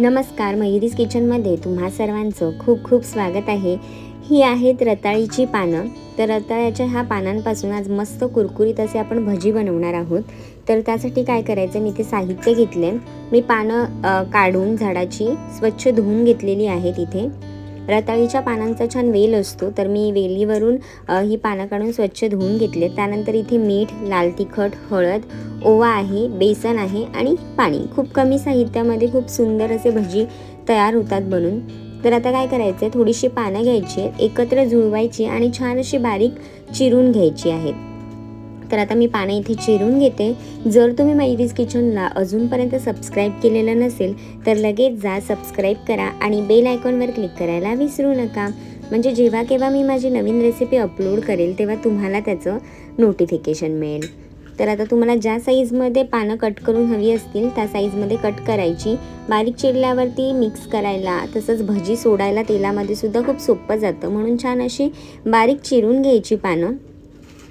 नमस्कार मयुरीज किचनमध्ये तुम्हा सर्वांचं खूप खूप स्वागत आहे. ही आहेत रताळीची पानं. तर रताळ्याच्या ह्या पानांपासून आज मस्त कुरकुरीत असे आपण भजी बनवणार आहोत. तर त्यासाठी काय करायचं मी ते साहित्य घेतले. मी पानं काढून झाडाची स्वच्छ धुवून घेतलेली आहेत इथे. रताळीच्या पानांचा छान वेल असतो. तर मी वेलीवरून ही पानं काढून स्वच्छ धुवून घेतले त्यानंतर इथे मीठ लाल तिखट हळद ओवा आहे बेसन आहे आणि पाणी. खूप कमी साहित्यामध्ये खूप सुंदर असे भजी तयार होतात बनून. तर आता काय करायचं आहे थोडीशी पानं घ्यायची आहेत एकत्र जुळवायची आणि छान अशी बारीक चिरून घ्यायची आहेत. तर आता मी पानं इथे चिरून घेते. जर तुम्ही मैरीज किचनला अजूनपर्यंत सबस्क्राईब केलेलं नसेल तर लगेच जा सबस्क्राईब करा आणि बेल आयकॉनवर क्लिक करायला विसरू नका. म्हणजे जेव्हा केव्हा मी माझी नवीन रेसिपी अपलोड करेल तेव्हा तुम्हाला त्याचं नोटिफिकेशन मिळेल. तर आता तुम्हाला ज्या साईजमध्ये पानं कट करून हवी असतील त्या साईजमध्ये कट करायची. बारीक चिरल्यावरती मिक्स करायला तसंच भजी सोडायला तेलामध्ये सुद्धा खूप सोपं जातं. म्हणून छान अशी बारीक चिरून घ्यायची पानं.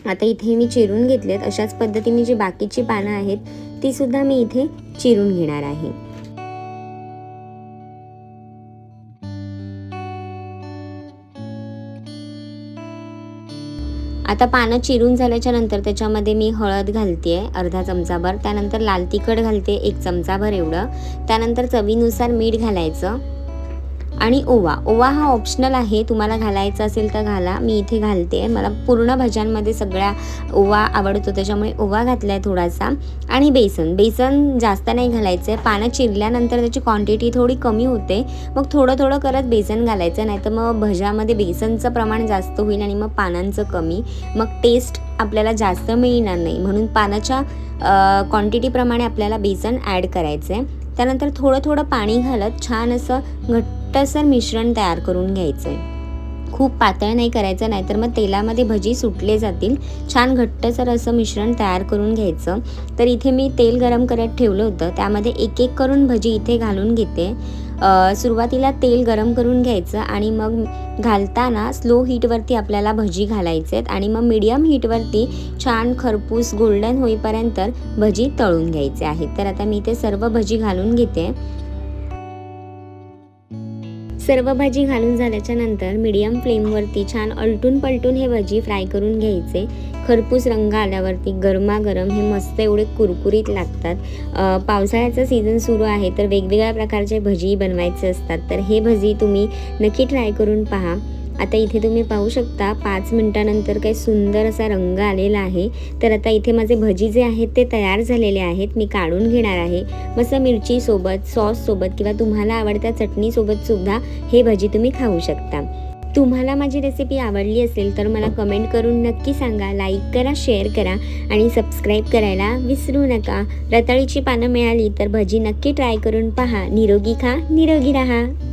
आता इथे मी चिरून घेतलेत. अशाच पद्धतीने जी बाकीची पानं आहेत ती सुद्धा मी इथे चिरून घेणार आहे. आता पानं चिरून झाल्याच्यानंतर त्याच्यामध्ये मी हळद घालते अर्धा चमचाभर. त्यानंतर लाल तिखट घालते एक चमचाभर एवढं. त्यानंतर चवीनुसार मीठ घालायचं. आणि ओवा. ओवा हा ऑप्शनल आहे. तुम्हाला घालायचा असेल तर घाला. मी इथे घालते. मला पूर्ण भज्यांमध्ये सगळ्या ओवा आवडतो. त्याच्यामुळे ओवा घातला आहे थोडासा. आणि बेसन. बेसन जास्त नाही घालायचं आहे पानं चिरल्यानंतर त्याची क्वांटिटी थोडी कमी होते. मग थोडं थोडं करत बेसन घालायचं. नाही तर मग भज्यामध्ये बेसनचं प्रमाण जास्त होईल आणि मग पानांचं कमी. मग टेस्ट आपल्याला जास्त मिळणार नाही. म्हणून पानाच्या क्वांटिटीप्रमाणे आपल्याला बेसन ॲड करायचं आहे त्यानंतर थोडं थोडं पाणी घालत छान असं घट घट्टसर मिश्रण तयार करून घ्यायचं आहे खूप पातळ नाही करायचं नाही तर मग तेलामध्ये भजी सुटले जातील. छान घट्टसर असं मिश्रण तयार करून घ्यायचं. तर इथे मी तेल गरम करत ठेवलं होतं. त्यामध्ये एक एक करून भजी इथे घालून घेते. सुरुवातीला तेल गरम करून घ्यायचं आणि मग घालताना स्लो हीटवरती आपल्याला भजी घालायचे आहेत आणि मग मीडियम हीटवरती छान खरपूस गोल्डन होईपर्यंत भजी तळून घ्यायचे आहेत. तर आता मी ते सर्व भजी घालून घेते. सर्व भाजी घालून झाल्याच्यानंतर मीडियम फ्लेमवरती छान अलटून पलटून हे भजी फ्राय करून घ्यायचे. खरपूस रंग आल्यावरती गरमागरम हे मस्त एवढे कुरकुरीत लागतात. पावसाळ्याचा सीझन सुरू आहे तर वेगवेगळ्या प्रकारचे भजी बनवायचे असतात. तर हे भजी तुम्ही नक्की ट्राय करून पहा. आता इथे तुम्ही पाहू शकता पाच मिनटानंतर काही सुंदर असा रंग आलेला आहे. तर आता इथे माझे भजी जे आहेत ते तयार झालेले आहेत मी काढून घेणार आहे. मस्त मिरचीसोबत सॉससोबत किंवा तुम्हाला आवडत्या चटणीसोबत सुद्धा हे भजी तुम्ही खाऊ शकता. तुम्हाला माझी रेसिपी आवडली असेल तर मला कमेंट करून नक्की सांगा लाईक करा शेअर करा आणि सबस्क्राईब करायला विसरू नका. रताळीची पानं मिळाली तर भजी नक्की ट्राय करून पहा. निरोगी खा निरोगी राहा.